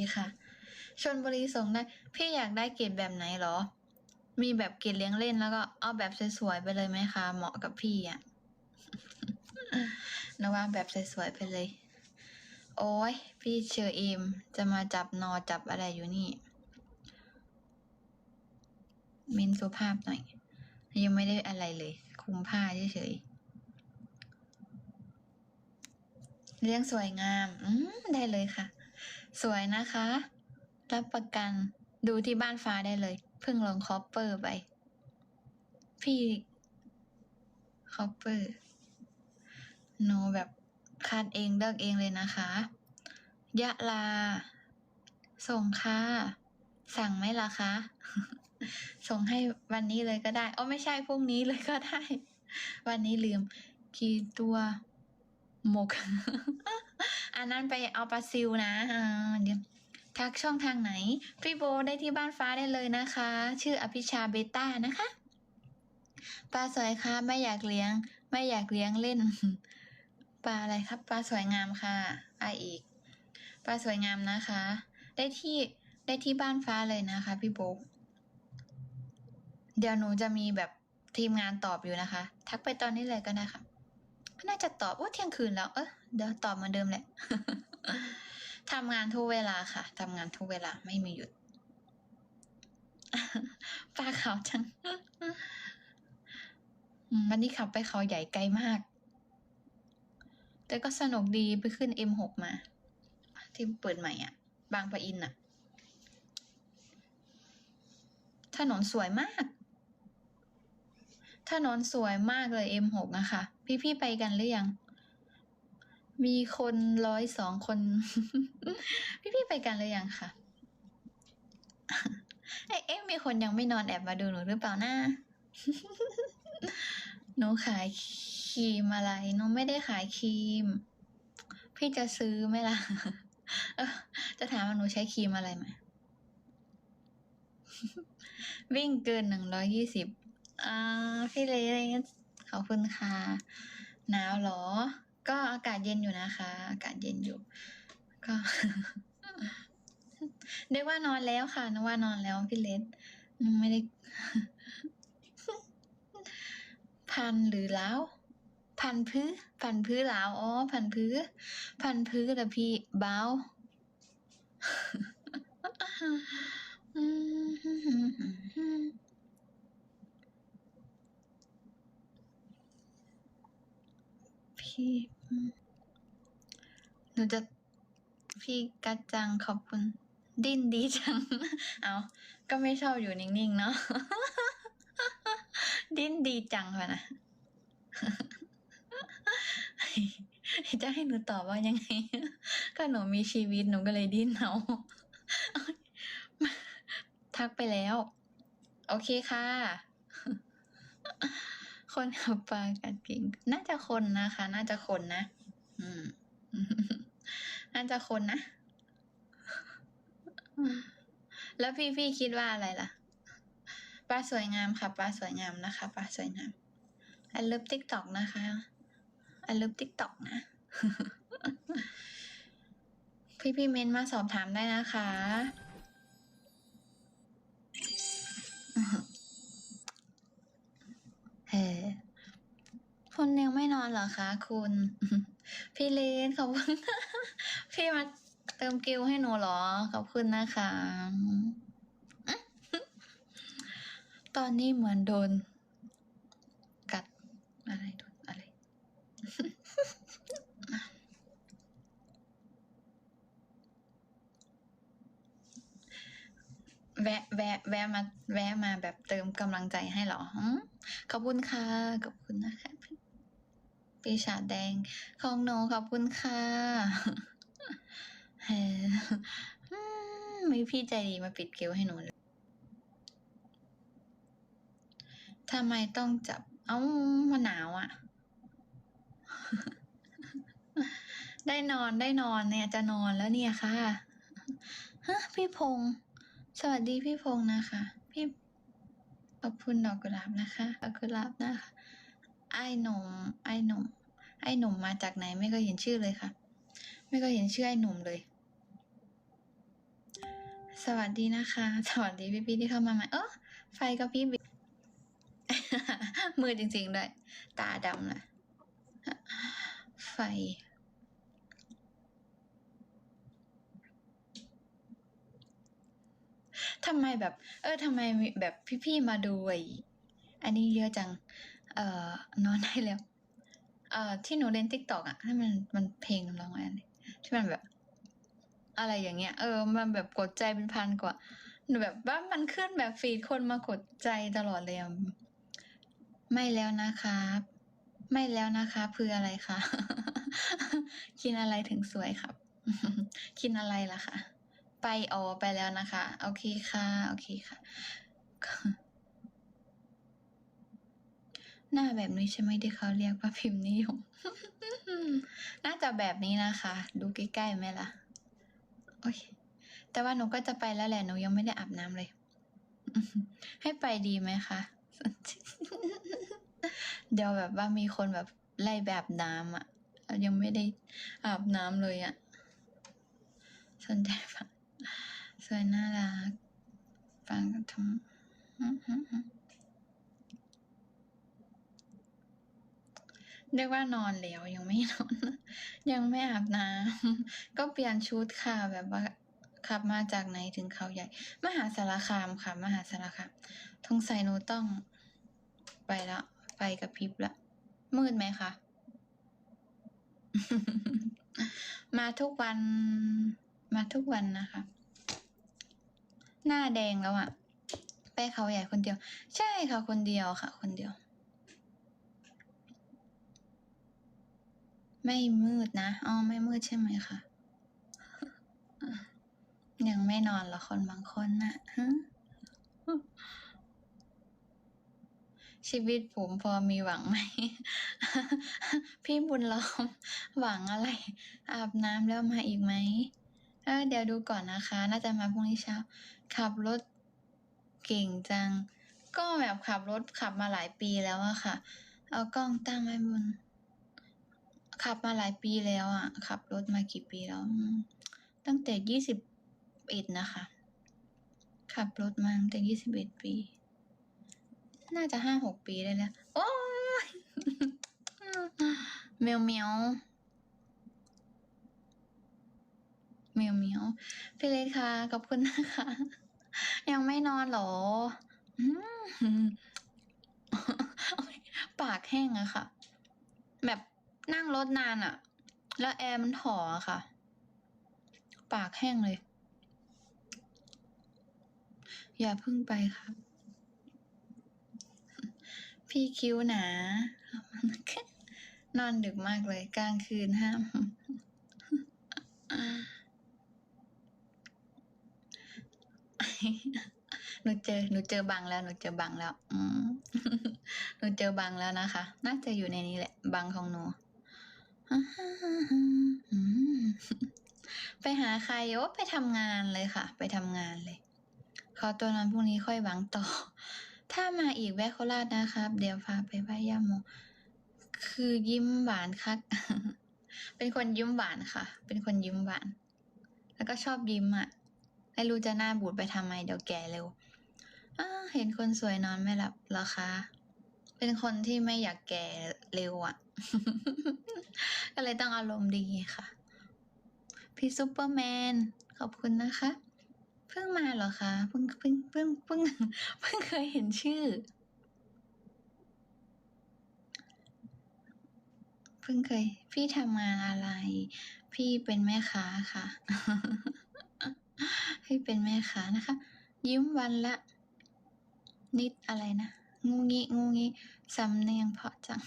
ดีค่ะชนบุรีส่งได้ พี่อยากได้เกรดแบบไหนเหรอ มีแบบเกรดเลี้ยงเล่นแล้วก็เอาแบบสวยๆไปเลยไหมคะ เหมาะกับพี่อะนะว่าแบบสวยๆไปเลย โอ้ยพี่เชอเอมจะมาจับนอจับอะไรอยู่นี่เมนสุภาพหน่อย ยังไม่ได้อะไรเลย คุมผ้าเฉยๆเลี้ยงสวยงาม อืมได้เลยค่ะ สวยนะคะ รับประกันดูที่บ้านฟ้าได้เลย เพิ่งลงคอปเปอร์ไป พี่คอปเปอร์โนแบบคัดเองเลือกเองเลยนะคะ ยะลา ส่งค่ะ สั่งไหมล่ะคะ ส่งให้วันนี้เลยก็ได้อ๋อไม่ใช่พรุ่งนี้เลยก็ได้ วันนี้ลืมกี่ตัวหมก อันนั้นไปเอาปลาซิวนะเดี๋ยวทักช่องทางไหน พี่โบได้ที่บ้านฟ้าได้เลยนะคะ ชื่ออภิชาเบต้านะคะปลาสวยค่ะไม่อยากเลี้ยง ไม่อยากเลี้ยงเล่นปลาอะไรครับปลาสวยงามค่ะปลาอีกปลาสวยงามนะคะ ได้ที่ได้ที่บ้านฟ้าเลยนะคะ พี่โบเดี๋ยวหนูจะมีแบบทีมงานตอบอยู่นะคะ ทักไปตอนนี้เลยก็ได้ค่ะ น่าจะตอบว่าเที่ยงคืนแล้ว เออเดี๋ยวตอบเหมือนเดิมแหละทำงานทุกเวลาค่ะทำงานทุกเวลาไม่มีหยุดปลาขาวจังวันนี้ขับไปเขาใหญ่ไกลมาก แต่ก็สนุกดีไปขึ้น M6 มา ที่เปิดใหม่อะ บางปะอินอะ ถนนสวยมาก ถนนสวยมากเลย M6 นะคะ พี่ๆไปกันหรือยัง มีคนร้อยสองคน พี่ๆไปกันหรือยังคะเอ๊ะเอ๊ะมีคนยังไม่นอนแอบมาดูหนูหรือเปล่านะ หนูขายครีมอะไร หนูไม่ได้ขายครีม พี่จะซื้อไหมล่ะ จะถามว่าหนูใช้ครีมอะไรไหมวิ่งเกินหนึ่งร้อยยี่สิบ อ่าพี่เลสขอบคุณค่ะหนาวเหรอ ก็อากาศเย็นอยู่นะคะ อากาศเย็นอยู่ ก็เรียกว่านอนแล้วค่ะนึกว่านอนแล้วพี่เลสไม่ได้ พันหรือแล้ว พันพื้พันพื้แล้วอ๋อพันพื้พันพื้แต่พี่เบาอืม พี่หนูจะพี่กัดจังขอบคุณ ดิ้นดีจัง เอาก็ไม่ชอบอยู่นิ่งๆเนาะดิ้นดีจังค่ะนะจะให้หนูตอบว่ายังไง ก็หนูมีชีวิตหนูก็เลยดิ้นเอาทักไปแล้ว โอเคค่ะ คนขับปลากัดกิ่ง น่าจะคนนะคะ น่าจะคนนะ อืม น่าจะคนนะ แล้วพี่พี่คิดว่าอะไรล่ะ ปลาสวยงามค่ะ ปลาสวยงามนะคะ ปลาสวยงาม อันเลิฟติ๊กตอกนะคะ อันเลิฟติ๊กตอกนะ พี่พี่เมนมาสอบถามได้นะคะ เออคุณยังไม่นอนเหรอคะคุณ พี่เลนขอบคุณ พี่มาเติมกิวให้หนูหรอ ขอบคุณนะคะ ตอนนี้เหมือนโดน กัดอะไรโดนอะไร แวะแวะแวะมาแวะมาแบบเติมกำลังใจให้เหรอขอบคุณค่ะขอบคุณนะคะพี่ปีศาจแดงของหนูขอบคุณค่ะเฮ้อืมมีพี่ใจดีมาปิดเกลให้หนูทำไมต้องจับ เอ้ามันหนาวอะ ได้นอนได้นอนเนี่ยจะนอนแล้วเนี่ยค่ะฮะพี่พงษ์ สวัสดีพี่พงษ์นะคะ พี่ขอบคุณดอกกุหลาบนะคะดอกกุหลาบนะคะไอ้หนุ่มไอ้หนุ่มไอ้หนุ่มมาจากไหนไม่เคยเห็นชื่อเลยค่ะ ไม่เคยเห็นชื่อไอ้หนุ่มเลย สวัสดีนะคะ สวัสดีพี่ๆที่เข้ามาใหม่เออไฟก็พี่บิมือจริงๆด้วย ตาดำนะไฟ ทำไมแบบ เออทำไมแบบพี่ๆมาดูไอ้อันนี้เยอะจัง เอ่อนอนได้แล้ว เอ่อที่หนูเล่นติ๊กตอกอะที่มันมันเพลงร้องอะไรที่มันแบบ อะไรอย่างเงี้ย เออ มันแบบกดใจเป็นพันกว่าหนูแบบว่ามันขึ้นแบบฟีดคนมากดใจตลอดเลยอะไม่แล้วนะครับ ไม่แล้วนะคะคืออะไรคะกินอะไรถึงสวยครับ กินอะไรล่ะคะ ไปอ๋อไปแล้วนะคะ โอเคค่ะ โอเคค่ะ หน้าแบบนี้ใช่ไหมที่เขาเรียกว่าพิมพ์นิยม น่าจะแบบนี้นะคะ ดูใกล้ๆไหมล่ะ โอเค แต่ว่าหนูก็จะไปแล้วแหละ หนูยังไม่ได้อาบน้ำเลย ให้ไปดีไหมคะ เดี๋ยวแบบว่ามีคนแบบไล่แบบน้ำอะ ยังไม่ได้อาบน้ำเลยอะสนใจฟัง สวยน่ารัก ฟังทำเรียกว่านอนแล้วยังไม่นอน ยังไม่อาบน้ำก็เปลี่ยนชุดค่ะแบบว่าขับมาจากไหนถึงเขาใหญ่ มหาสารคามค่ะ มหาสารคามทงใส่หนูต้องไปละไปกับพริบละมืดไหมคะ มาทุกวัน มาทุกวันนะคะ หน้าแดงแล้วอะไปเขาใหญ่คนเดียว ใช่ค่ะ คนเดียวค่ะ คนเดียว ไม่มืดนะอ๋อไม่มืดใช่ไหมคะยังไม่นอนเหรอคนบางคนน่ะฮะชีวิตผมพอมีหวังไหม พี่บุญล้อมหวังอะไร อาบน้ำแล้วมาอีกไหมเออเดี๋ยวดูก่อนนะคะ น่าจะมาพรุ่งนี้เช้า ขับรถเก่งจัง ก็แบบขับรถขับมาหลายปีแล้วอะค่ะ เอากล้องตั้งไว้บนขับมาหลายปีแล้วอะขับรถมากี่ปีแล้ว ตั้งแต่ยี่สิบเอ็ดนะคะ ขับรถมาตั้งแต่ยี่สิบเอ็ดปี น่าจะห้าหกปีได้แล้ว โอ้ยเมียวเมียวเมียวเมียวพี่เล็กค่ะ ขอบคุณนะคะ ยังไม่นอนเหรอปากแห้งอะค่ะ แบบนั่งรถนานอะแล้วแอร์มันถออะค่ะ ปากแห้งเลย อย่าพึ่งไปครับพี่คิ้วหนานอนดึกมากเลย กลางคืนห้าม หนูเจอหนูเจอบังแล้วหนูเจอบังแล้ว อืมหนูเจอบังแล้วนะคะ น่าจะอยู่ในนี้แหละ บังของหนูไปหาใครโอ้ไปทำงานเลยค่ะ ไปทำงานเลยขอตัวนอนพรุ่งนี้ค่อยหวังต่อ ถ้ามาอีกแวะโคราชนะครับ เดี๋ยวพาไปไหว้ย่าโมคือยิ้มหวานคักเป็นคนยิ้มหวานค่ะ เป็นคนยิ้มหวาน แล้วก็ชอบยิ้มอะ ไม่รู้จะหน้าบูดไปทำไมเดี๋ยวแก่เร็วเห็นคนสวยนอนไม่หลับเหรอคะ เป็นคนที่ไม่อยากแก่เร็วอะ ก็เลยต้องอารมณ์ดีค่ะ พี่ซูเปอร์แมน ขอบคุณนะคะ เพิ่งมาเหรอคะเพิ่งเพิ่งเพิ่งเพิ่งเพิ่งเคยเห็นชื่อ เพิ่งเคย พี่ทำงานอะไร พี่เป็นแม่ค้าค่ะ พี่เป็นแม่ค้านะคะ ยิ้มวันละ นิดอะไรนะ งูงี้งูงี้สำเนียงเพาะจัง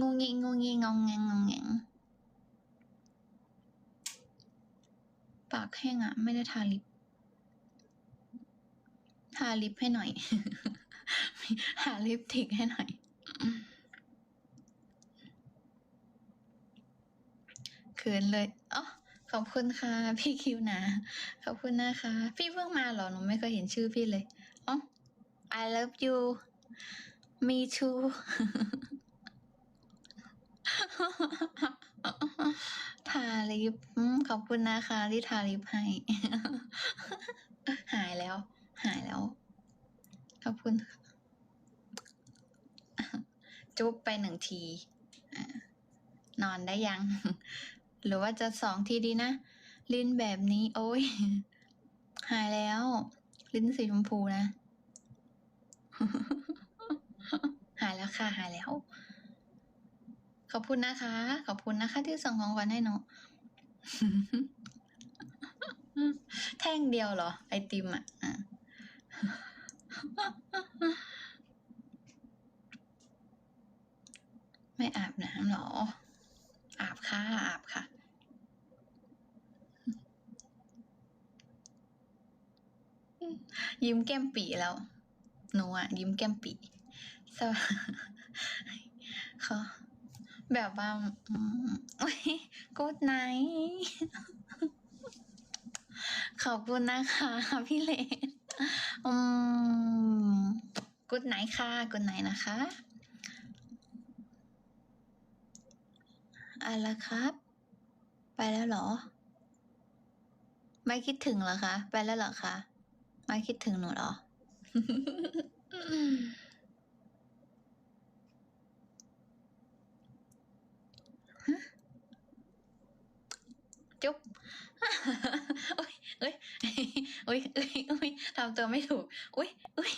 งูงี้งูงี้งองแงงงองแงงปากแห้งอะไม่ได้ทาลิป ทาลิปให้หน่อย หาลิปติกให้หน่อย เขินเลย ขอบคุณค่ะ พี่คิวนะขอบคุณนะคะ พี่เพิ่งมาเหรอหนูไม่เคยเห็นชื่อพี่เลยอ๋อ I love you me too ทาลิปขอบคุณนะคะที่ทาลิปให้ หายแล้ว หายแล้ว ขอบคุณจุ๊บไปหนึ่งที นอนได้ยัง หรือว่าจะสองทีดีนะ ลิ้นแบบนี้โอ้ย หายแล้ว ลิ้นสีชมพูนะ หายแล้วค่ะ หายแล้ว ขอบคุณนะคะ ขอบคุณนะคะ ที่ส่งของขวัญให้หนูแท่งเดียวเหรอ ไอติมอะไม่อาบน้ำหรอ อาบค่ะอาบค่ะ ยิ้มแก้มปีแล้ว หนูอะยิ้มแก้มปีสเขาแบบว่าโอ้ยกูดไนขอบคุณนะคะ พี่เลนอืมกูดไนค่ะกูดไนนะคะอะไรครับ ไปแล้วเหรอ ไม่คิดถึงเหรอคะ ไปแล้วเหรอคะ ไม่คิดถึงหนูเหรอ จุ๊บอุ้ยเอ้ยอุ้ยเอ้ยโอ้ยทำตัวไม่ถูกอุ้ยอุ้ย